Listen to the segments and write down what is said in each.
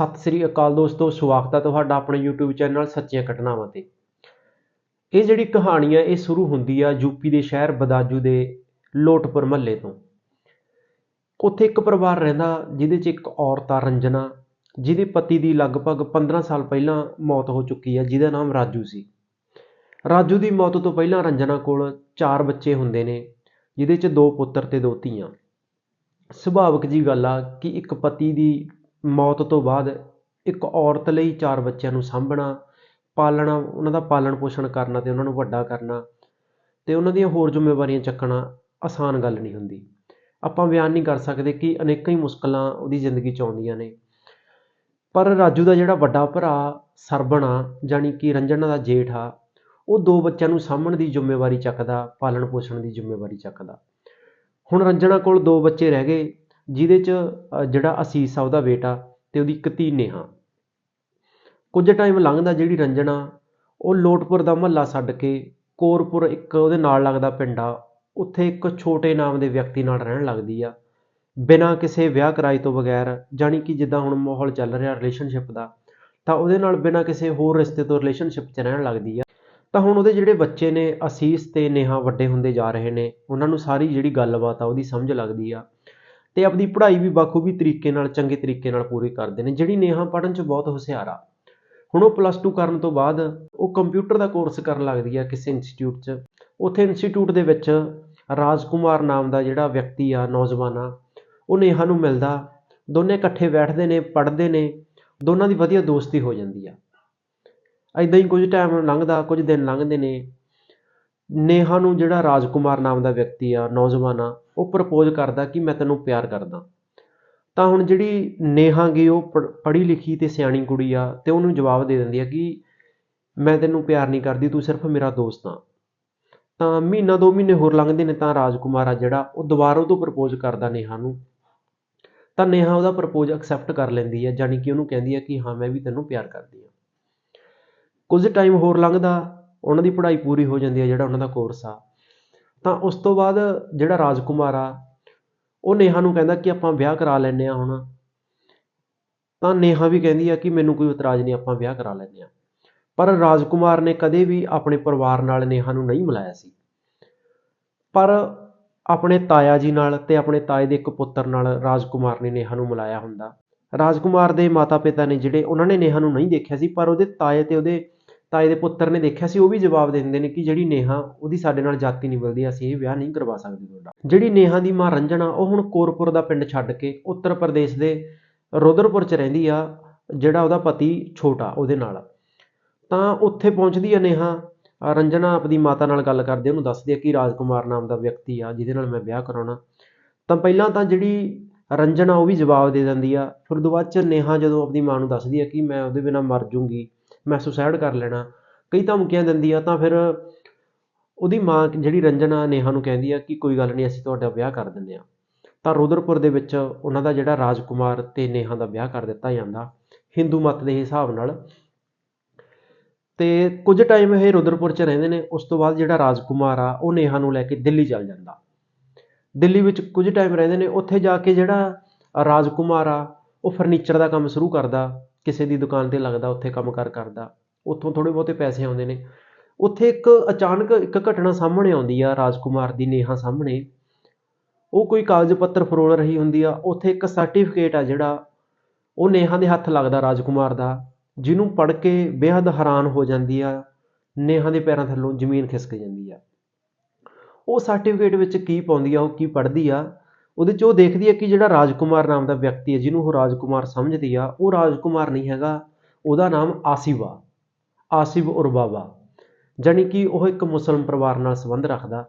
ਸਤਿ ਸ੍ਰੀ ਅਕਾਲ ਦੋਸਤੋ, ਸਵਾਗਤ ਹੈ ਤੁਹਾਡਾ ਆਪਣੇ YouTube ਚੈਨਲ ਸੱਚੀਆਂ ਘਟਨਾਵਾਂ ਤੇ। ਇਹ ਜਿਹੜੀ ਕਹਾਣੀ ਹੈ ਇਹ ਸ਼ੁਰੂ ਹੁੰਦੀ ਆ ਯੂਪੀ ਦੇ ਸ਼ਹਿਰ ਬਦਾਜੂ ਦੇ ਲੋਟਪੁਰ ਮਹੱਲੇ ਤੋਂ। ਉੱਥੇ ਇੱਕ ਪਰਿਵਾਰ ਰਹਿੰਦਾ, ਜਿਹਦੇ 'ਚ ਇੱਕ ਔਰਤ ਆ, ਰੰਜਨਾ, ਜਿਹਦੇ ਪਤੀ ਦੀ ਲਗਭਗ 15 ਸਾਲ ਪਹਿਲਾਂ ਮੌਤ ਹੋ ਚੁੱਕੀ ਹੈ ਜਿਹਦਾ ਨਾਮ ਰਾਜੂ ਸੀ। ਰਾਜੂ ਦੀ ਮੌਤ ਤੋਂ ਪਹਿਲਾਂ ਰੰਜਨਾ ਕੋਲ ਚਾਰ ਬੱਚੇ ਹੁੰਦੇ ਨੇ, ਜਿਹਦੇ 'ਚ ਦੋ ਪੁੱਤਰ ਤੇ ਦੋ ਧੀਆਂ। ਸੁਭਾਵਿਕ ਜੀ ਗੱਲ ਆ ਕਿ ਇੱਕ ਪਤੀ ਦੀ ਮੌਤ ਤੋਂ ਬਾਅਦ ਇੱਕ ਔਰਤ ਲਈ ਚਾਰ ਬੱਚਿਆਂ ਨੂੰ ਸਾਂਭਣਾ, ਪਾਲਣਾ, ਉਹਨਾਂ ਦਾ ਪਾਲਣ ਪੋਸ਼ਣ ਕਰਨਾ ਅਤੇ ਉਹਨਾਂ ਨੂੰ ਵੱਡਾ ਕਰਨਾ ਅਤੇ ਉਹਨਾਂ ਦੀਆਂ ਹੋਰ ਜ਼ਿੰਮੇਵਾਰੀਆਂ ਚੱਕਣਾ ਆਸਾਨ ਗੱਲ ਨਹੀਂ ਹੁੰਦੀ। ਆਪਾਂ ਬਿਆਨ ਨਹੀਂ ਕਰ ਸਕਦੇ ਕਿ ਅਨੇਕਾਂ ਹੀ ਮੁਸ਼ਕਿਲਾਂ ਉਹਦੀ ਜ਼ਿੰਦਗੀ 'ਚ ਆਉਂਦੀਆਂ ਨੇ। ਪਰ ਰਾਜੂ ਦਾ ਜਿਹੜਾ ਵੱਡਾ ਭਰਾ ਸਰਬਣ ਆ ਜਾਣੀ ਕਿ ਰੰਜਨਾ ਦਾ ਜੇਠ ਆ, ਉਹ ਦੋ ਬੱਚਿਆਂ ਨੂੰ ਸਾਂਭਣ ਦੀ ਜ਼ਿੰਮੇਵਾਰੀ ਚੱਕਦਾ, ਪਾਲਣ ਪੋਸ਼ਣ ਦੀ ਜ਼ਿੰਮੇਵਾਰੀ ਚੱਕਦਾ। ਹੁਣ ਰੰਜਨਾ ਕੋਲ ਦੋ ਬੱਚੇ ਰਹਿ ਗਏ ਜਿਹਦੇ 'ਚ ਜਿਹੜਾ ਅਸੀਸ ਆ, ਉਹਦਾ ਬੇਟਾ ਅਤੇ ਉਹਦੀ ਇੱਕ ਧੀ ਨੇਹਾ। ਕੁਝ ਟਾਈਮ ਲੰਘਦਾ ਜਿਹੜੀ ਰੰਜਨਾ ਉਹ ਲੋਟਪੁਰ ਦਾ ਮਹੱਲਾ ਛੱਡ ਕੇ ਕੋਰਪੁਰ ਇੱਕ ਉਹਦੇ ਨਾਲ ਲੱਗਦਾ ਪਿੰਡ ਆ, ਉੱਥੇ ਇੱਕ ਛੋਟੇ ਨਾਮ ਦੇ ਵਿਅਕਤੀ ਨਾਲ ਰਹਿਣ ਲੱਗਦੀ ਆ। ਬਿਨਾਂ ਕਿਸੇ ਵਿਆਹ ਕਰਾਈ ਤੋਂ ਬਗੈਰ, ਜਾਣੀ ਕਿ ਜਿੱਦਾਂ ਹੁਣ ਮਾਹੌਲ ਚੱਲ ਰਿਹਾ ਰਿਲੇਸ਼ਨਸ਼ਿਪ ਦਾ, ਤਾਂ ਉਹਦੇ ਨਾਲ ਬਿਨਾਂ ਕਿਸੇ ਹੋਰ ਰਿਸ਼ਤੇ ਤੋਂ ਰਿਲੇਸ਼ਨਸ਼ਿਪ 'ਚ ਰਹਿਣ ਲੱਗਦੀ ਆ। ਤਾਂ ਹੁਣ ਉਹਦੇ ਜਿਹੜੇ ਬੱਚੇ ਨੇ, ਅਸੀਸ ਤੇ ਨੇਹਾ ਵੱਡੇ ਹੁੰਦੇ ਜਾ ਰਹੇ ਨੇ, ਉਹਨਾਂ ਨੂੰ ਸਾਰੀ ਜਿਹੜੀ ਗੱਲਬਾਤ ਆ, ਉਹਦੀ ਸਮਝ ਲੱਗਦੀ ਆ। ਤੇ ਆਪਣੀ ਪੜ੍ਹਾਈ ਵੀ ਬਾਖੂਬੀ ਤਰੀਕੇ ਨਾਲ, ਚੰਗੇ ਤਰੀਕੇ ਨਾਲ ਪੂਰੀ ਕਰਦੇ ਨੇ, ਜਿਹੜੀ ਨੇਹਾ ਪੜ੍ਹਨ 'ਚ ਬਹੁਤ ਹੁਸ਼ਿਆਰ ਆ। ਹੁਣ ਉਹ ਪਲੱਸ 2 ਕਰਨ ਤੋਂ ਬਾਅਦ ਉਹ ਕੰਪਿਊਟਰ ਦਾ ਕੋਰਸ ਕਰਨ ਲੱਗਦੀ ਆ ਕਿਸੇ ਇੰਸਟੀਚਿਊਟ 'ਚ। ਉੱਥੇ ਇੰਸਟੀਚਿਊਟ ਦੇ ਵਿੱਚ ਰਾਜਕੁਮਾਰ ਨਾਮ ਦਾ ਜਿਹੜਾ ਵਿਅਕਤੀ ਆ, ਨੌਜਵਾਨ ਆ, ਉਹ ਨੇਹਾ ਨੂੰ ਮਿਲਦਾ। ਦੋਨੇ ਇਕੱਠੇ ਬੈਠਦੇ ਨੇ, ਪੜ੍ਹਦੇ ਨੇ, ਦੋਨਾਂ ਦੀ ਵਧੀਆ ਦੋਸਤੀ ਹੋ ਜਾਂਦੀ ਆ। ਐਦਾਂ ਹੀ ਕੁਝ ਟਾਈਮ ਲੰਘਦਾ, ਕੁਝ ਦਿਨ ਲੰਘਦੇ ਨੇ। ਨੇਹਾ ਨੂੰ ਜਿਹੜਾ ਰਾਜਕੁਮਾਰ ਨਾਮ ਦਾ ਵਿਅਕਤੀ ਆ, ਨੌਜਵਾਨ ਆ, ਉਹ ਪ੍ਰਪੋਜ਼ ਕਰਦਾ ਕਿ ਮੈਂ ਤੈਨੂੰ ਪਿਆਰ ਕਰਦਾ। ਤਾਂ ਹੁਣ ਜਿਹੜੀ ਨੇਹਾ ਗਈ ਉਹ ਪੜ੍ਹ- ਪੜ੍ਹੀ ਲਿਖੀ ਤੇ ਸਿਆਣੀ ਕੁੜੀ ਆ ਤੇ ਉਹਨੂੰ ਜਵਾਬ ਦੇ ਦਿੰਦੀ ਆ ਕਿ ਮੈਂ ਤੈਨੂੰ ਪਿਆਰ ਨਹੀਂ ਕਰਦੀ, ਤੂੰ ਸਿਰਫ ਮੇਰਾ ਦੋਸਤ ਆ। ਤਾਂ ਮਹੀਨਾ ਦੋ ਮਹੀਨੇ ਹੋਰ ਲੰਘਦੇ ਨੇ ਤਾਂ ਰਾਜਕੁਮਾਰ ਆ ਜਿਹੜਾ, ਉਹ ਦੁਬਾਰਾ ਤੋਂ ਪ੍ਰਪੋਜ਼ ਕਰਦਾ ਨੇਹਾ ਨੂੰ। ਤਾਂ ਨੇਹਾ ਉਹਦਾ ਪ੍ਰਪੋਜ਼ ਐਕਸੈਪਟ ਕਰ ਲੈਂਦੀ ਹੈ ਜਾਣੀ ਕਿ ਉਹਨੂੰ ਕਹਿੰਦੀ ਹੈ ਕਿ ਹਾਂ, ਮੈਂ ਵੀ ਤੈਨੂੰ ਪਿਆਰ ਕਰਦੀ ਹਾਂ ਕੁਝ ਟਾਈਮ ਹੋਰ ਲੰਘਦਾ ਉਹਨਾਂ ਦੀ ਪੜ੍ਹਾਈ ਪੂਰੀ ਹੋ ਜਾਂਦੀ ਹੈ ਜਿਹੜਾ ਉਹਨਾਂ ਦਾ ਕੋਰਸ ਆ। ਤਾਂ ਉਸ ਤੋਂ ਬਾਅਦ ਜਿਹੜਾ ਰਾਜਕੁਮਾਰ ਆ, ਉਹ ਨੇਹਾ ਨੂੰ ਕਹਿੰਦਾ ਕਿ ਆਪਾਂ ਵਿਆਹ ਕਰਾ ਲੈਂਦੇ ਹਾਂ ਹੁਣ। ਤਾਂ ਨੇਹਾ ਵੀ ਕਹਿੰਦੀ ਆ ਕਿ ਮੈਨੂੰ ਕੋਈ ਇਤਰਾਜ਼ ਨਹੀਂ, ਆਪਾਂ ਵਿਆਹ ਕਰਾ ਲੈਂਦੇ ਹਾਂ। ਪਰ ਰਾਜਕੁਮਾਰ ਨੇ ਕਦੇ ਵੀ ਆਪਣੇ ਪਰਿਵਾਰ ਨਾਲ ਨੇਹਾ ਨੂੰ ਨਹੀਂ ਮਿਲਾਇਆ ਸੀ। ਪਰ ਆਪਣੇ ਤਾਇਆ ਜੀ ਨਾਲ ਤੇ ਆਪਣੇ ਤਾਏ ਦੇ ਇੱਕ ਪੁੱਤਰ ਨਾਲ ਰਾਜਕੁਮਾਰ ਨੇ ਨੇਹਾ ਨੂੰ ਮਿਲਾਇਆ ਹੁੰਦਾ। ਰਾਜਕੁਮਾਰ ਦੇ ਮਾਤਾ-ਪਿਤਾ ਨੇ ਜਿਹੜੇ, ਉਹਨਾਂ ਨੇ ਨੇਹਾ ਨੂੰ ਨਹੀਂ ਦੇਖਿਆ ਸੀ, ਪਰ ਉਹਦੇ ਤਾਏ ਤੇ ਉਹਦੇ ਤਾਂ ਇਹਦੇ ਪੁੱਤਰ ਨੇ ਦੇਖਿਆ ਸੀ, ਉਹ ਵੀ ਜਵਾਬ ਦੇ ਦਿੰਦੇ ਨੇ ਕਿ ਜਿਹੜੀ ਨੇਹਾ, ਉਹਦੀ ਸਾਡੇ ਨਾਲ ਜਾਤੀ ਨਹੀਂ ਮਿਲਦੀ ਅਸੀਂ ਇਹ ਵਿਆਹ ਨਹੀਂ ਕਰਵਾ ਸਕਦੇ ਤੁਹਾਡਾ। ਜਿਹੜੀ ਨੇਹਾ ਦੀ ਮਾਂ ਰੰਜਣਾ ਉਹ ਹੁਣ ਕੋਰਪੁਰ ਦਾ ਪਿੰਡ ਛੱਡ ਕੇ ਉੱਤਰ ਪ੍ਰਦੇਸ਼ ਦੇ ਰੋਦਰਪੁਰ 'ਚ ਰਹਿੰਦੀ ਆ, ਜਿਹੜਾ ਉਹਦਾ ਪਤੀ ਛੋਟਾ, ਉਹਦੇ ਨਾਲ। ਤਾਂ ਉੱਥੇ ਪਹੁੰਚਦੀ ਆ ਨੇਹਾ। ਰੰਜਨਾ ਆਪਣੀ ਮਾਤਾ ਨਾਲ ਗੱਲ ਕਰਦੇ ਉਹਨੂੰ ਦੱਸਦੀ ਆ ਕਿ ਰਾਜਕੁਮਾਰ ਨਾਮ ਦਾ ਵਿਅਕਤੀ ਆ, ਜਿਹਦੇ ਨਾਲ ਮੈਂ ਵਿਆਹ ਕਰਾਉਣਾ। ਤਾਂ ਪਹਿਲਾਂ ਤਾਂ ਜਿਹੜੀ ਰੰਜਨਾ ਉਹ ਵੀ ਜਵਾਬ ਦੇ ਦਿੰਦੀ ਆ। ਫਿਰ ਉਦੋਂ ਬਾਅਦ ਚ ਨੇਹਾ ਜਦੋਂ ਆਪਣੀ ਮਾਂ ਨੂੰ ਦੱਸਦੀ ਆ ਕਿ ਮੈਂ ਉਹਦੇ ਬਿਨਾਂ ਮਰ ਜੂੰਗੀ ਮੈਂ ਸੁਸਾਈਡ ਕਰ ਲੈਣਾ। ਕਈ ਧਮਕੀਆਂ ਦਿੰਦੀ ਆ ਤਾਂ ਫਿਰ ਉਹਦੀ ਮਾਂ ਜਿਹੜੀ ਰੰਜਨ ਆ ਨੇਹਾ ਨੂੰ ਕਹਿੰਦੀ ਆ ਕਿ ਕੋਈ ਗੱਲ ਨਹੀਂ, ਅਸੀਂ ਤੁਹਾਡਾ ਵਿਆਹ ਕਰ ਦਿੰਦੇ ਹਾਂ। ਤਾਂ ਰੁਦਰਪੁਰ ਦੇ ਵਿੱਚ ਉਹਨਾਂ ਦਾ ਜਿਹੜਾ ਰਾਜਕੁਮਾਰ ਤੇ ਨੇਹਾ ਦਾ ਵਿਆਹ ਕਰ ਦਿੱਤਾ ਜਾਂਦਾ, ਹਿੰਦੂ ਮਤ ਦੇ ਹਿਸਾਬ ਨਾਲ। ਤੇ ਕੁਝ ਟਾਈਮ ਇਹ ਰੁਦਰਪੁਰ 'ਚ ਰਹਿੰਦੇ ਨੇ, ਉਸ ਤੋਂ ਬਾਅਦ ਜਿਹੜਾ ਰਾਜਕੁਮਾਰ ਆ, ਉਹ ਨੇਹਾ ਨੂੰ ਲੈ ਕੇ ਦਿੱਲੀ ਚੱਲ ਜਾਂਦਾ। ਦਿੱਲੀ ਵਿੱਚ ਕੁਝ ਟਾਈਮ ਰਹਿੰਦੇ ਨੇ, ਉੱਥੇ ਜਾ ਕੇ ਜਿਹੜਾ ਰਾਜਕੁਮਾਰ ਆ, ਉਹ ਫਰਨੀਚਰ ਦਾ ਕੰਮ ਸ਼ੁਰੂ ਕਰਦਾ। ਕਿਸੇ ਦੀ ਦੁਕਾਨ ਤੇ ਲੱਗਦਾ, ਉੱਥੇ ਕੰਮ ਕਾਰ ਕਰਦਾ, ਉੱਥੋਂ ਥੋੜ੍ਹੇ ਬਹੁਤੇ ਪੈਸੇ ਆਉਂਦੇ ਨੇ। ਉੱਥੇ ਇੱਕ ਅਚਾਨਕ ਇੱਕ ਘਟਨਾ ਸਾਹਮਣੇ ਆਉਂਦੀ ਆ, ਰਾਜਕੁਮਾਰ ਦੀ ਨੇਹਾ ਸਾਹਮਣੇ। ਉਹ ਕੋਈ ਕਾਗਜ਼ ਪੱਤਰ ਫਰੋਲ ਰਹੀ ਹੁੰਦੀ ਆ, ਉੱਥੇ ਇੱਕ ਸਰਟੀਫਿਕੇਟ ਆ ਜਿਹੜਾ, ਉਹ ਨੇਹਾ ਦੇ ਹੱਥ ਲੱਗਦਾ, ਰਾਜਕੁਮਾਰ ਦਾ, ਜਿਹਨੂੰ ਪੜ੍ਹ ਕੇ ਬੇਹੱਦ ਹੈਰਾਨ ਹੋ ਜਾਂਦੀ ਆ, ਨੇਹਾ ਦੇ ਪੈਰਾਂ ਥੱਲੋਂ ਜ਼ਮੀਨ ਖਿਸਕ ਜਾਂਦੀ ਆ। ਉਹ ਸਰਟੀਫਿਕੇਟ ਵਿੱਚ ਕੀ ਪਾਉਂਦੀ ਆ, ਉਹ ਕੀ ਪੜ੍ਹਦੀ ਆ ਉਹਦੇ 'ਚ ਉਹ ਦੇਖਦੀ ਹੈ ਕਿ ਜਿਹੜਾ ਰਾਜਕੁਮਾਰ ਨਾਮ ਦਾ ਵਿਅਕਤੀ ਹੈ ਜਿਹਨੂੰ ਉਹ ਰਾਜਕੁਮਾਰ ਸਮਝਦੀ ਆ, ਉਹ ਰਾਜਕੁਮਾਰ ਨਹੀਂ ਹੈਗਾ, ਉਹਦਾ ਨਾਮ ਆਸਿਫ ਆ, ਆਸਿਫ ਉਰਬਾਵਾ ਜਾਣੀ ਕਿ ਉਹ ਇੱਕ ਮੁਸਲਮ ਪਰਿਵਾਰ ਨਾਲ ਸੰਬੰਧ ਰੱਖਦਾ।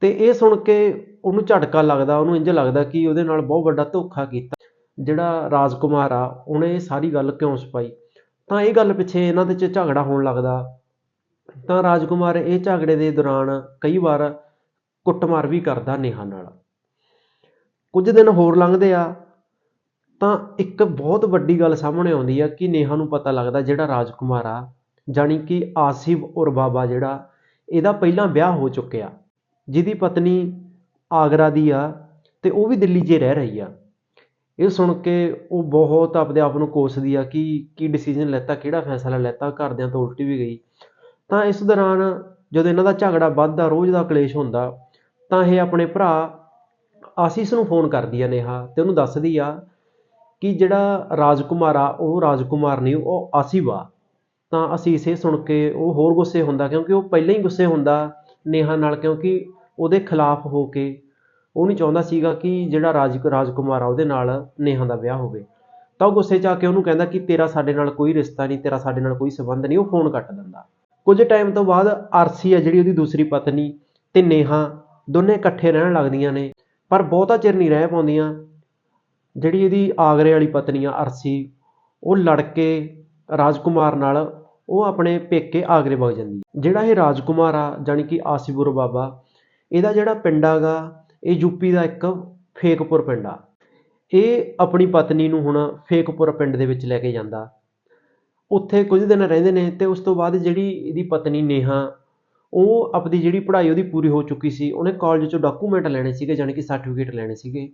ਤੇ ਇਹ ਸੁਣ ਕੇ ਉਹਨੂੰ ਝਟਕਾ ਲੱਗਦਾ, ਉਹਨੂੰ ਇੰਜ ਲੱਗਦਾ ਕਿ ਉਹਦੇ ਨਾਲ ਬਹੁਤ ਵੱਡਾ ਧੋਖਾ ਕੀਤਾ। ਜਿਹੜਾ ਰਾਜਕੁਮਾਰ ਆ, ਉਹਨੇ ਇਹ ਸਾਰੀ ਗੱਲ ਕਿਉਂ ਛੁਪਾਈ? ਤਾਂ ਇਹ ਗੱਲ ਪਿੱਛੇ ਇਹਨਾਂ ਦੇ 'ਚ ਝਗੜਾ ਹੋਣ ਲੱਗਦਾ। ਤਾਂ ਰਾਜਕੁਮਾਰ ਇਹ ਝਗੜੇ ਦੇ ਦੌਰਾਨ ਕਈ ਵਾਰ ਕੁੱਟਮਾਰ ਵੀ ਕਰਦਾ ਨੇਹਾ ਨਾਲ। ਕੁਝ ਦਿਨ ਹੋਰ ਲੰਘਦੇ ਆ, ਤਾਂ ਇੱਕ ਬਹੁਤ ਵੱਡੀ ਗੱਲ ਸਾਹਮਣੇ ਆਉਂਦੀ ਆ ਕਿ ਨੇਹਾ ਨੂੰ ਪਤਾ ਲੱਗਦਾ ਜਿਹੜਾ ਰਾਜਕੁਮਾਰ ਆ, ਜਾਣੀ ਕਿ ਆਸਿਫ ਔਰ ਬਾਬਾ ਜਿਹੜਾ, ਇਹਦਾ ਪਹਿਲਾਂ ਵਿਆਹ ਹੋ ਚੁੱਕਿਆ। ਜਿਹਦੀ ਪਤਨੀ ਆਗਰਾ ਦੀ ਆ ਤੇ ਉਹ ਵੀ ਦਿੱਲੀ 'ਚ ਰਹਿ ਰਹੀ ਆ। ਇਹ ਸੁਣ ਕੇ ਉਹ ਬਹੁਤ ਆਪਦੇ ਆਪ ਨੂੰ ਕੋਸਦੀ ਆ ਕਿ ਕੀ ਡਿਸੀਜਨ ਲੈਤਾ, ਕਿਹੜਾ ਫੈਸਲਾ ਲੈਤਾ, ਘਰਦਿਆਂ ਤੋਂ ਉਲਟੀ ਵੀ ਗਈ। ਤਾਂ ਇਸ ਦੌਰਾਨ ਜਦੋਂ ਇਹਨਾਂ ਦਾ ਝਗੜਾ ਵੱਧਦਾ, ਰੋਜ਼ ਦਾ ਕਲੇਸ਼ ਹੁੰਦਾ ਤਾਂ ਇਹ ਆਪਣੇ ਭਰਾ ਆਸੀਸ ਨੂੰ ਫੋਨ ਕਰਦੀ ਆ ਨੇਹਾ ਅਤੇ ਉਹਨੂੰ ਦੱਸਦੀ ਆ ਕਿ ਜਿਹੜਾ ਰਾਜਕੁਮਾਰ ਆ, ਉਹ ਰਾਜਕੁਮਾਰ ਨਹੀਂ, ਉਹ ਆਸਿਫ ਆ ਤਾਂ ਅਸੀਸ ਇਹ ਸੁਣ ਕੇ ਉਹ ਹੋਰ ਗੁੱਸੇ ਹੁੰਦਾ ਕਿਉਂਕਿ ਉਹ ਪਹਿਲਾਂ ਹੀ ਗੁੱਸੇ ਹੁੰਦਾ ਨੇਹਾ ਨਾਲ ਕਿਉਂਕਿ ਉਹਦੇ ਖਿਲਾਫ ਹੋ ਕੇ ਉਹ ਨਹੀਂ ਚਾਹੁੰਦਾ ਸੀਗਾ ਕਿ ਜਿਹੜਾ ਰਾਜ, ਰਾਜਕੁਮਾਰ ਆ ਉਹਦੇ ਨਾਲ ਨੇਹਾ ਦਾ ਵਿਆਹ ਹੋਵੇ। ਤਾਂ ਉਹ ਗੁੱਸੇ 'ਚ ਆ ਕੇ ਉਹਨੂੰ ਕਹਿੰਦਾ ਕਿ ਤੇਰਾ ਸਾਡੇ ਨਾਲ ਕੋਈ ਰਿਸ਼ਤਾ ਨਹੀਂ, ਤੇਰਾ ਸਾਡੇ ਨਾਲ ਕੋਈ ਸੰਬੰਧ ਨਹੀਂ, ਉਹ ਫੋਨ ਕੱਟ ਦਿੰਦਾ। ਕੁਝ ਟਾਈਮ ਤੋਂ ਬਾਅਦ ਆਰਸੀ ਆ ਜਿਹੜੀ ਉਹਦੀ ਦੂਸਰੀ ਪਤਨੀ ਤੇ ਨੇਹਾ ਦੋਨੇ ਇਕੱਠੇ ਰਹਿਣ ਲੱਗਦੀਆਂ ਨੇ, ਪਰ ਬਹੁਤਾ ਚਿਰ ਨਹੀਂ ਰਹਿ ਪਾਉਂਦੀਆਂ। ਜਿਹੜੀ ਇਹਦੀ ਆਗਰੇ ਵਾਲੀ ਪਤਨੀ ਆ ਅਰਸੀ, ਉਹ ਲੜ ਕੇ ਰਾਜਕੁਮਾਰ ਨਾਲ ਉਹ ਆਪਣੇ ਪੇਕੇ ਆਗਰੇ ਵਗ ਜਾਂਦੀ ਜਿਹੜਾ ਇਹ ਰਾਜਕੁਮਾਰ ਆ, ਜਾਣੀ ਕਿ ਆਸੀਪੁਰ ਬਾਬਾ, ਇਹਦਾ ਜਿਹੜਾ ਪਿੰਡ ਆਗਾ, ਇਹ ਯੂਪੀ ਦਾ ਇੱਕ ਫੇਕਪੁਰ ਪਿੰਡ ਆ। ਇਹ ਆਪਣੀ ਪਤਨੀ ਨੂੰ ਹੁਣ ਫੇਕਪੁਰ ਪਿੰਡ ਦੇ ਵਿੱਚ ਲੈ ਕੇ ਜਾਂਦਾ। ਉੱਥੇ ਕੁਝ ਦਿਨ ਰਹਿੰਦੇ ਨੇ ਤੇ ਉਸ ਤੋਂ ਬਾਅਦ ਜਿਹੜੀ ਇਹਦੀ ਪਤਨੀ ਨੇਹਾ ਉਹ ਆਪਣੀ ਜਿਹੜੀ ਪੜ੍ਹਾਈ ਉਹਦੀ ਪੂਰੀ ਹੋ ਚੁੱਕੀ ਸੀ, ਉਹਨੇ ਕਾਲਜ ਚੋਂ ਡਾਕੂਮੈਂਟ ਲੈਣੇ ਸੀਗੇ, ਜਾਣੀ ਕਿ ਸਰਟੀਫਿਕੇਟ ਲੈਣੇ ਸੀਗੇ।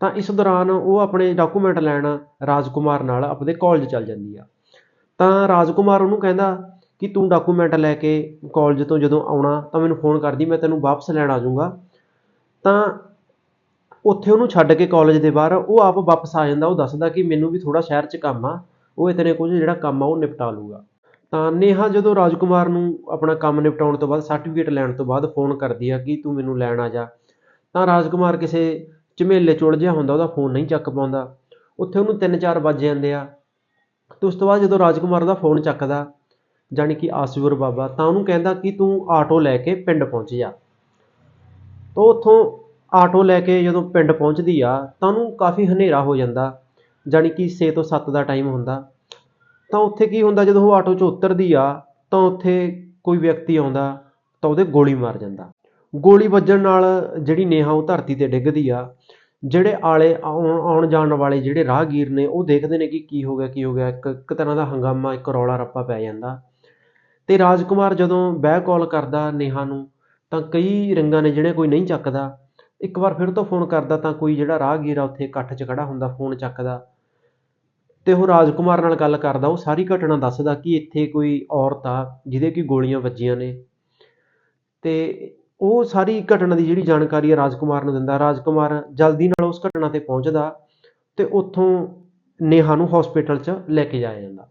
ਤਾਂ ਇਸ ਦੌਰਾਨ ਉਹ ਆਪਣੇ ਡਾਕੂਮੈਂਟ ਲੈਣ ਰਾਜਕੁਮਾਰ ਨਾਲ ਆਪਣੇ ਕਾਲਜ ਚੱਲ ਜਾਂਦੀ ਆ। ਤਾਂ ਰਾਜਕੁਮਾਰ ਉਹਨੂੰ ਕਹਿੰਦਾ ਕਿ ਤੂੰ ਡਾਕੂਮੈਂਟ ਲੈ ਕੇ ਕਾਲਜ ਤੋਂ ਜਦੋਂ ਆਉਣਾ ਤਾਂ ਮੈਨੂੰ ਫੋਨ ਕਰਦੀ, ਮੈਂ ਤੈਨੂੰ ਵਾਪਸ ਲੈਣ ਆ ਜਾਊਂਗਾ। ਤਾਂ ਉੱਥੇ ਉਹਨੂੰ ਛੱਡ ਕੇ ਕਾਲਜ ਦੇ ਬਾਹਰ ਉਹ ਆਪ ਵਾਪਸ ਆ ਜਾਂਦਾ, ਉਹ ਦੱਸਦਾ ਕਿ ਮੈਨੂੰ ਵੀ ਥੋੜਾ ਸ਼ਹਿਰ 'ਚ ਕੰਮ ਆ, ਉਹ ਇਤਨੇ ਕੁਝ ਜਿਹੜਾ ਕੰਮ ਆ ਉਹ ਨਿਪਟਾ ਲੂਗਾ ਤਾਂ ਨੇਹਾ ਜਦੋਂ ਰਾਜਕੁਮਾਰ ਨੂੰ ਆਪਣਾ ਕੰਮ ਨਿਪਟਾਉਣ ਤੋਂ ਬਾਅਦ ਸਰਟੀਫਿਕੇਟ ਲੈਣ ਤੋਂ ਬਾਅਦ ਫੋਨ ਕਰਦੀ ਆ ਕਿ ਤੂੰ ਮੈਨੂੰ ਲੈਣ ਆ ਜਾ, ਤਾਂ ਰਾਜਕੁਮਾਰ ਕਿਸੇ ਝਮੇਲੇ 'ਚ ਉਲਝਿਆ ਹੁੰਦਾ, ਉਹਦਾ ਫੋਨ ਨਹੀਂ ਚੱਕ ਪਾਉਂਦਾ। ਉੱਥੇ ਉਹਨੂੰ ਤਿੰਨ ਚਾਰ ਵੱਜ ਜਾਂਦੇ ਆ। ਤੇ ਉਸ ਤੋਂ ਬਾਅਦ ਜਦੋਂ ਰਾਜਕੁਮਾਰ ਦਾ ਫੋਨ ਚੱਕਦਾ, ਜਾਣੀ ਕਿ ਆਸਿਫੁਰ ਬਾਬਾ, ਤਾਂ ਉਹਨੂੰ ਕਹਿੰਦਾ ਕਿ ਤੂੰ ਆਟੋ ਲੈ ਕੇ ਪਿੰਡ ਪਹੁੰਚ ਜਾ। ਤਾਂ ਉੱਥੋਂ ਆਟੋ ਲੈ ਕੇ ਜਦੋਂ ਪਿੰਡ ਪਹੁੰਚਦੀ ਆ, ਤਾਂ ਉਹਨੂੰ ਕਾਫੀ ਹਨੇਰਾ ਹੋ ਜਾਂਦਾ, ਜਾਣੀ ਕਿ 6 ਤੋਂ 7 ਦਾ ਟਾਈਮ ਹੁੰਦਾ। ਤਾਂ ਉੱਥੇ ਕੀ ਹੁੰਦਾ, ਜਦੋਂ ਉਹ ਆਟੋ 'ਚੋਂ ਉਤਰਦੀ ਆ, ਤਾਂ ਉੱਥੇ ਕੋਈ ਵਿਅਕਤੀ ਆਉਂਦਾ ਤਾਂ ਉਹਦੇ ਗੋਲੀ ਮਾਰ ਜਾਂਦਾ। ਗੋਲੀ ਵੱਜਣ ਨਾਲ ਜਿਹੜੀ ਨੇਹਾ ਉਹ ਧਰਤੀ ਤੇ ਡਿੱਗਦੀ ਆ। ਜਿਹੜੇ ਆਲੇ ਆਉਣ ਆਉਣ ਜਾਣ ਵਾਲੇ ਜਿਹੜੇ ਰਾਹਗੀਰ ਨੇ, ਉਹ ਦੇਖਦੇ ਨੇ ਕਿ ਕੀ ਹੋ ਗਿਆ, ਕੀ ਹੋ ਗਿਆ। ਇੱਕ ਇੱਕ ਤਰ੍ਹਾਂ ਦਾ ਹੰਗਾਮਾ, ਇੱਕ ਰੌਲਾ ਰੱਪਾ ਪੈ ਜਾਂਦਾ। ਤੇ ਰਾਜਕੁਮਾਰ ਜਦੋਂ ਬੈਕ ਕਾਲ ਕਰਦਾ ਨੇਹਾ ਨੂੰ, ਤਾਂ ਕਈ ਰਿੰਗਾਂ ਨੇ ਜਿਹੜੇ ਕੋਈ ਨਹੀਂ ਚੱਕਦਾ। ਇੱਕ ਵਾਰ ਫਿਰ ਤੋਂ ਫੋਨ ਕਰਦਾ ਤਾਂ ਕੋਈ ਜਿਹੜਾ ਰਾਹਗੀਰ ਆ, ਉੱਥੇ ਇਕੱਠ 'ਚ ਖੜ੍ਹਾ ਹੁੰਦਾ, ਫੋਨ ਚੱਕਦਾ। ਅਤੇ ਉਹ ਰਾਜਕੁਮਾਰ ਨਾਲ ਗੱਲ ਕਰਦਾ, ਉਹ ਸਾਰੀ ਘਟਨਾ ਦੱਸਦਾ ਕਿ ਇੱਥੇ ਕੋਈ ਔਰਤ ਆ, ਜਿਹਦੇ ਕਿ ਗੋਲੀਆਂ ਵੱਜੀਆਂ ਨੇ। ਅਤੇ ਉਹ ਸਾਰੀ ਘਟਨਾ ਦੀ ਜਿਹੜੀ ਜਾਣਕਾਰੀ ਹੈ ਰਾਜਕੁਮਾਰ ਨੂੰ ਦਿੰਦਾ। ਰਾਜਕੁਮਾਰ ਜਲਦੀ ਨਾਲ ਉਸ ਘਟਨਾ ਤੇ ਪਹੁੰਚਦਾ ਅਤੇ ਉੱਥੋਂ ਨੇਹਾ ਨੂੰ ਹਸਪੀਟਲ 'ਚ ਲੈ ਕੇ ਜਾਇਆ ਜਾਂਦਾ।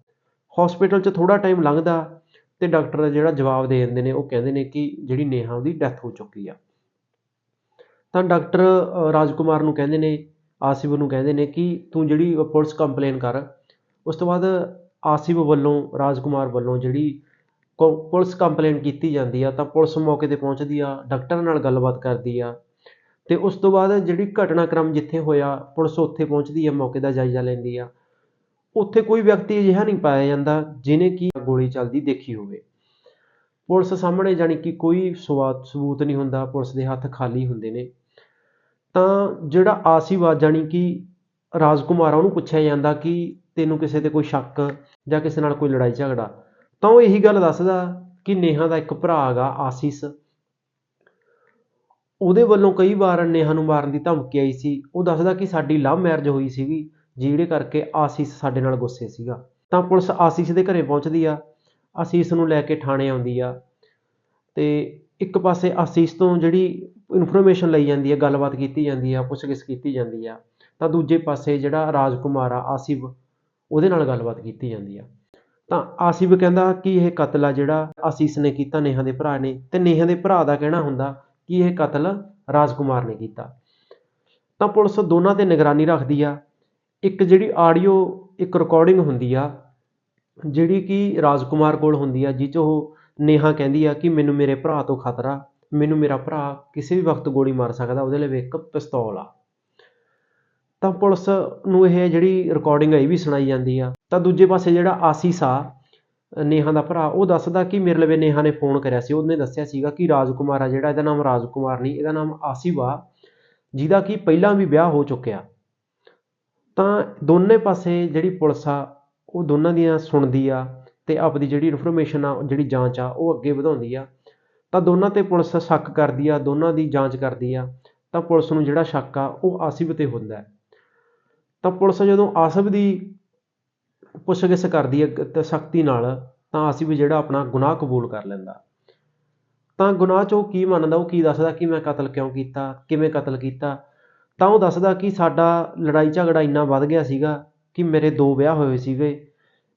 ਹਸਪੀਟਲ 'ਚ ਥੋੜ੍ਹਾ ਟਾਈਮ ਲੰਘਦਾ ਅਤੇ ਡਾਕਟਰ ਜਿਹੜਾ ਜਵਾਬ ਦੇ ਦਿੰਦੇ ਨੇ, ਉਹ ਕਹਿੰਦੇ ਨੇ ਕਿ ਜਿਹੜੀ ਨੇਹਾ ਉਹਦੀ ਡੈਥ ਹੋ ਚੁੱਕੀ ਆ। ਤਾਂ ਡਾਕਟਰ ਰਾਜਕੁਮਾਰ ਨੂੰ ਕਹਿੰਦੇ ਨੇ ਆਸਿਫ ਨੂੰ ਕਹਿੰਦੇ ਨੇ ਕਿ ਤੂੰ ਜਿਹੜੀ ਪੁਲਿਸ ਕੰਪਲੇਨ ਕਰ, ਉਸ ਤੋਂ ਬਾਅਦ ਆਸਿਫ ਵੱਲੋਂ, ਰਾਜਕੁਮਾਰ ਵੱਲੋਂ ਜਿਹੜੀ ਕੋ- ਪੁਲਿਸ ਕੰਪਲੇਨ ਕੀਤੀ ਜਾਂਦੀ ਆ, ਤਾਂ ਪੁਲਿਸ ਮੌਕੇ ਤੇ ਪਹੁੰਚਦੀ ਆ, ਡਾਕਟਰਾਂ ਨਾਲ ਗੱਲਬਾਤ ਕਰਦੀ ਆ ਅਤੇ ਉਸ ਤੋਂ ਬਾਅਦ ਜਿਹੜੀ ਘਟਨਾਕ੍ਰਮ ਜਿੱਥੇ ਹੋਇਆ, ਪੁਲਿਸ ਉੱਥੇ ਪਹੁੰਚਦੀ ਆ, ਮੌਕੇ ਦਾ ਜਾਇਜ਼ਾ ਲੈਂਦੀ ਆ। ਉੱਥੇ ਕੋਈ ਵਿਅਕਤੀ ਅਜਿਹਾ ਨਹੀਂ ਪਾਇਆ ਜਾਂਦਾ, ਜਿਹਨੇ ਕਿ ਗੋਲੀ ਚੱਲਦੀ ਦੇਖੀ ਹੋਵੇ। ਪੁਲਿਸ ਸਾਹਮਣੇ ਜਾਣੀ ਕਿ ਕੋਈ ਸਵਾਦ ਸਬੂਤ ਨਹੀਂ ਹੁੰਦਾ, ਪੁਲਿਸ ਦੇ ਹੱਥ ਖਾਲੀ ਹੁੰਦੇ ਨੇ। ਤਾਂ ਜਿਹੜਾ ਆਸਿਫ ਜਾਣੀ ਕਿ ਰਾਜਕੁਮਾਰ ਆ, ਉਹਨੂੰ ਪੁੱਛਿਆ ਜਾਂਦਾ ਕਿ ਤੈਨੂੰ ਕਿਸੇ ਤੇ ਕੋਈ ਸ਼ੱਕ ਜਾਂ ਕਿਸੇ ਨਾਲ ਕੋਈ ਲੜਾਈ ਝਗੜਾ? ਤਾਂ ਉਹ ਇਹੀ ਗੱਲ ਦੱਸਦਾ ਕਿ ਨੇਹਾ ਦਾ ਇੱਕ ਭਰਾ ਹੈਗਾ, ਆਸੀਸ। ਉਹਦੇ ਵੱਲੋਂ ਕਈ ਵਾਰ ਨੇਹਾ ਨੂੰ ਮਾਰਨ ਦੀ ਧਮਕੀ ਆਈ ਸੀ। ਉਹ ਦੱਸਦਾ ਕਿ ਸਾਡੀ ਲਵ ਮੈਰਿਜ ਹੋਈ ਸੀਗੀ ਜਿਹੜੇ ਕਰਕੇ ਆਸੀਸ ਸਾਡੇ ਨਾਲ ਗੁੱਸੇ ਸੀਗਾ। ਤਾਂ ਪੁਲਿਸ ਆਸੀਸ ਦੇ ਘਰੇ ਪਹੁੰਚਦੀ ਆ। ਆਸੀਸ ਨੂੰ ਲੈ ਕੇ ਥਾਣੇ ਆਉਂਦੀ ਆ। ਤੇ ਇੱਕ ਪਾਸੇ ਆਸੀਸ ਤੋਂ ਜਿਹੜੀ ਇਨਫੋਰਮੇਸ਼ਨ ਲਈ ਜਾਂਦੀ ਹੈ, ਗੱਲਬਾਤ ਕੀਤੀ ਜਾਂਦੀ ਆ ਪੁੱਛਗਿੱਛ ਕੀਤੀ ਜਾਂਦੀ ਆ, ਤਾਂ ਦੂਜੇ ਪਾਸੇ ਜਿਹੜਾ ਰਾਜਕੁਮਾਰ ਆ, ਆਸਿਫ, ਉਹਦੇ ਨਾਲ ਗੱਲਬਾਤ ਕੀਤੀ ਜਾਂਦੀ ਆ। ਤਾਂ ਆਸਿਫ ਕਹਿੰਦਾ ਕਿ ਇਹ ਕਤਲ ਆ ਜਿਹੜਾ ਆਸੀਸ ਨੇ ਕੀਤਾ, ਨੇਹਾ ਦੇ ਭਰਾ ਨੇ, ਤੇ ਨੇਹਾ ਦੇ ਭਰਾ ਦਾ ਕਹਿਣਾ ਹੁੰਦਾ ਕਿ ਇਹ ਕਤਲ ਰਾਜਕੁਮਾਰ ਨੇ ਕੀਤਾ। ਤਾਂ ਪੁਲਿਸ ਦੋਨਾਂ ਤੇ ਨਿਗਰਾਨੀ ਰੱਖਦੀ ਆ। ਇੱਕ ਜਿਹੜੀ ਆਡੀਓ, ਇੱਕ ਰਿਕਾਰਡਿੰਗ ਹੁੰਦੀ ਆ, ਜਿਹੜੀ ਕਿ ਰਾਜਕੁਮਾਰ ਕੋਲ ਹੁੰਦੀ ਆ, ਜਿਹ 'ਚ ਉਹ ਨੇਹਾ ਕਹਿੰਦੀ ਆ ਕਿ ਮੈਨੂੰ ਮੇਰੇ ਭਰਾ ਤੋਂ ਖਤਰਾ ਮੈਨੂੰ ਮੇਰਾ ਭਰਾ ਕਿਸੇ ਵੀ ਵਕਤ ਗੋਲੀ ਮਾਰ ਸਕਦਾ, ਉਹਦੇ ਲਈ ਇੱਕ ਪਿਸਤੌਲ ਆ। ਤਾਂ ਪੁਲਿਸ ਨੂੰ ਇਹ ਜਿਹੜੀ ਰਿਕਾਰਡਿੰਗ ਆ, ਇਹ ਵੀ ਸੁਣਾਈ ਜਾਂਦੀ ਆ। ਤਾਂ ਦੂਜੇ ਪਾਸੇ ਜਿਹੜਾ ਆਸੀਸ ਆ, ਨੇਹਾ ਦਾ ਭਰਾ, ਉਹ ਦੱਸਦਾ ਕਿ ਮੇਰੇ ਲਵੇ ਨੇਹਾ ਨੇ ਫੋਨ ਕਰਿਆ ਸੀ। ਉਹਨੇ ਦੱਸਿਆ ਸੀਗਾ ਕਿ ਰਾਜਕੁਮਾਰ ਆ ਜਿਹੜਾ, ਇਹਦਾ ਨਾਮ ਰਾਜਕੁਮਾਰ ਨਹੀਂ, ਇਹਦਾ ਨਾਮ ਆਸਿਫ ਆ, ਜਿਹਦਾ ਕਿ ਪਹਿਲਾਂ ਵੀ ਵਿਆਹ ਹੋ ਚੁੱਕਿਆ। ਤਾਂ ਦੋਨੇ ਪਾਸੇ ਜਿਹੜੀ ਪੁਲਿਸ ਆ, ਉਹ ਦੋਨਾਂ ਦੀਆਂ ਸੁਣਦੀ ਆ ਤੇ ਆਪਦੀ ਜਿਹੜੀ ਇਨਫੋਰਮੇਸ਼ਨ ਆ, ਜਿਹੜੀ ਜਾਂਚ ਆ, ਉਹ ਅੱਗੇ ਵਧਾਉਂਦੀ ਆ। ਤਾਂ ਦੋਨਾਂ ਤੇ ਪੁਲਿਸ ਸ਼ੱਕ ਕਰਦੀ ਆ, ਦੋਨਾਂ ਦੀ ਜਾਂਚ ਕਰਦੀ ਆ, ਤਾਂ ਪੁਲਿਸ ਨੂੰ ਜਿਹੜਾ ਸ਼ੱਕ ਆ, ਉਹ ਆਸਿਫ ਤੇ ਹੁੰਦਾ ਤਾਂ ਪੁਲਿਸ ਜਦੋਂ ਆਸਿਫ ਦੀ ਪੁੱਛਗਿੱਛ ਕਰਦੀ ਹੈ ਸਖਤੀ ਨਾਲ, ਤਾਂ ਆਸਿਫ ਜਿਹੜਾ ਆਪਣਾ ਗੁਨਾਹ ਕਬੂਲ ਕਰ ਲੈਂਦਾ। ਤਾਂ ਗੁਨਾਹ 'ਚ ਉਹ ਕੀ ਮੰਨਦਾ, ਉਹ ਕੀ ਦੱਸਦਾ ਕਿ ਮੈਂ ਕਤਲ ਕਿਉਂ ਕੀਤਾ, ਕਿਵੇਂ ਕਤਲ ਕੀਤਾ? ਤਾਂ ਉਹ ਦੱਸਦਾ ਕਿ ਸਾਡਾ ਲੜਾਈ ਝਗੜਾ ਇੰਨਾ ਵੱਧ ਗਿਆ ਸੀਗਾ ਕਿ ਮੇਰੇ ਦੋ ਵਿਆਹ ਹੋਏ ਸੀਗੇ।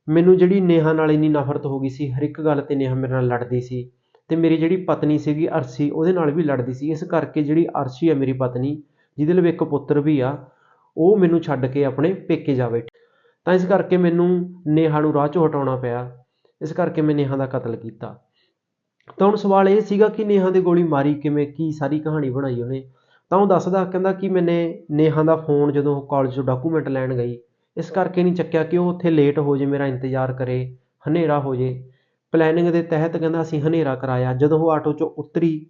ਮੈਨੂੰ ਜਿਹੜੀ ਨੇਹਾ ਨਾਲ ਇੰਨੀ ਨਫ਼ਰਤ ਹੋ ਗਈ ਸੀ, ਹਰ ਇੱਕ ਗੱਲ 'ਤੇ ਨੇਹਾ ਮੇਰੇ ਨਾਲ ਲੜਦੀ ਸੀ। ਅਤੇ ਮੇਰੀ ਜਿਹੜੀ ਪਤਨੀ ਸੀਗੀ ਅਰਸ਼ੀ, ਉਹਦੇ ਨਾਲ ਵੀ ਲੜਦੀ ਸੀ। ਇਸ ਕਰਕੇ ਜਿਹੜੀ ਅਰਸ਼ੀ ਹੈ ਮੇਰੀ ਪਤਨੀ, ਜਿਹਦੇ ਲਈ ਇੱਕ ਪੁੱਤਰ ਵੀ ਆ, ਉਹ ਮੈਨੂੰ ਛੱਡ ਕੇ ਆਪਣੇ ਪੇਕੇ ਜਾ ਬੈਠੀ। ਤਾਂ ਇਸ ਕਰਕੇ ਮੈਨੂੰ ਨੇਹਾ ਨੂੰ ਰਾਹ 'ਚੋਂ ਹਟਾਉਣਾ ਪਿਆ। ਇਸ ਕਰਕੇ ਮੈਂ ਨੇਹਾ ਦਾ ਕਤਲ ਕੀਤਾ। ਤਾਂ ਹੁਣ ਸਵਾਲ ਇਹ ਸੀਗਾ ਕਿ ਨੇਹਾ ਦੇ ਗੋਲੀ ਮਾਰੀ ਕਿਵੇਂ, ਕੀ ਸਾਰੀ ਕਹਾਣੀ ਬਣਾਈ ਉਹਨੇ? ਤਾਂ ਉਹ ਦੱਸਦਾ, ਕਹਿੰਦਾ ਕਿ ਮੈਨੇ ਨੇਹਾ ਦਾ ਫੋਨ ਜਦੋਂ ਕਾਲਜ ਤੋਂ ਡਾਕੂਮੈਂਟ ਲੈਣ ਗਈ, ਇਸ ਕਰਕੇ ਨਹੀਂ ਚੱਕਿਆ ਕਿ ਉਹ ਉੱਥੇ ਲੇਟ ਹੋ ਜੇ, ਮੇਰਾ ਇੰਤਜ਼ਾਰ ਕਰੇ, ਹਨੇਰਾ ਹੋ ਜੇ। ਪਲੈਨਿੰਗ ਦੇ ਤਹਿਤ ਕਹਿੰਦਾ ਅਸੀਂ ਹਨੇਰਾ ਕਰਾਇਆ। ਜਦੋਂ ਉਹ ਆਟੋ 'ਚੋਂ ਉਤਰੀ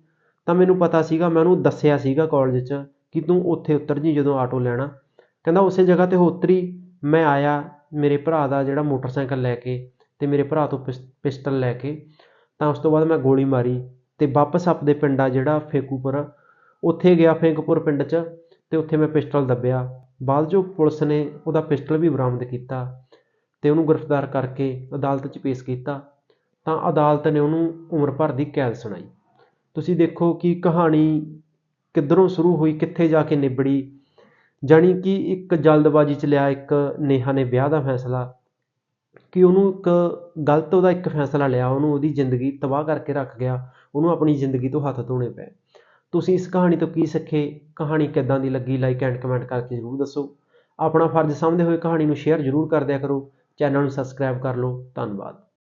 ਤਾਂ ਮੈਨੂੰ ਪਤਾ ਸੀਗਾ, ਮੈਂ ਉਹਨੂੰ ਦੱਸਿਆ ਸੀਗਾ ਕਾਲਜ 'ਚ ਕਿ ਤੂੰ ਉੱਥੇ ਉਤਰ ਜੀ ਜਦੋਂ ਆਟੋ ਲੈਣਾ। ਕਹਿੰਦਾ ਉਸੇ ਜਗ੍ਹਾ 'ਤੇ ਉਹ ਉਤਰੀ, ਮੈਂ ਆਇਆ ਮੇਰੇ ਭਰਾ ਦਾ ਜਿਹੜਾ ਮੋਟਰਸਾਈਕਲ ਲੈ ਕੇ ਅਤੇ ਮੇਰੇ ਭਰਾ ਤੋਂ ਪਿਸ, ਪਿਸਟਲ ਲੈ ਕੇ। ਤਾਂ ਉਸ ਤੋਂ ਬਾਅਦ ਮੈਂ ਗੋਲੀ ਮਾਰੀ ਅਤੇ ਵਾਪਸ ਆਪਦੇ ਪਿੰਡ ਆ ਜਿਹੜਾ ਫੇਕੂਪੁਰ, ਉੱਥੇ ਗਿਆ ਫੇਕੂਪੁਰ ਪਿੰਡ 'ਚ ਅਤੇ ਉੱਥੇ ਮੈਂ ਪਿਸਟਲ ਦੱਬਿਆ। ਬਾਅਦ 'ਚੋਂ ਪੁਲਿਸ ਨੇ ਉਹਦਾ ਪਿਸਟਲ ਵੀ ਬਰਾਮਦ ਕੀਤਾ ਅਤੇ ਉਹਨੂੰ ਗ੍ਰਿਫਤਾਰ ਕਰਕੇ ਅਦਾਲਤ 'ਚ ਪੇਸ਼ ਕੀਤਾ। ਤਾਂ ਅਦਾਲਤ ਨੇ ਉਹਨੂੰ ਉਮਰ ਭਰ ਦੀ ਕੈਦ ਸੁਣਾਈ। ਤੁਸੀਂ ਦੇਖੋ ਕਿ ਕਹਾਣੀ ਕਿੱਧਰੋਂ ਸ਼ੁਰੂ ਹੋਈ, ਕਿੱਥੇ ਜਾ ਕੇ ਨਿਬੜੀ, ਜਾਣੀ ਕਿ ਇੱਕ ਜਲਦਬਾਜ਼ੀ 'ਚ ਲਿਆ ਇੱਕ ਨੇਹਾ ਨੇ ਵਿਆਹ ਦਾ ਫੈਸਲਾ, ਕਿ ਉਹਨੂੰ ਇੱਕ ਗਲਤ ਉਹਦਾ ਇੱਕ ਫੈਸਲਾ ਲਿਆ, ਉਹਨੂੰ ਉਹਦੀ ਜ਼ਿੰਦਗੀ ਤਬਾਹ ਕਰਕੇ ਰੱਖ ਗਿਆ, ਉਹਨੂੰ ਆਪਣੀ ਜ਼ਿੰਦਗੀ ਤੋਂ ਹੱਥ ਧੋਣੇ ਪਏ। ਤੁਸੀਂ ਇਸ ਕਹਾਣੀ ਤੋਂ ਕੀ ਸਿੱਖੇ? ਕਹਾਣੀ ਕਿੱਦਾਂ ਦੀ ਲੱਗੀ? ਲਾਈਕ ਐਂਡ ਕਮੈਂਟ ਕਰਕੇ ਜ਼ਰੂਰ ਦੱਸੋ। ਆਪਣਾ ਫਰਜ਼ ਸਮਝਦੇ ਹੋਏ ਕਹਾਣੀ ਨੂੰ ਸ਼ੇਅਰ ਜ਼ਰੂਰ ਕਰ ਦਿਆ ਕਰੋ। ਚੈਨਲ ਨੂੰ ਸਬਸਕ੍ਰਾਈਬ ਕਰ ਲਓ। ਧੰਨਵਾਦ।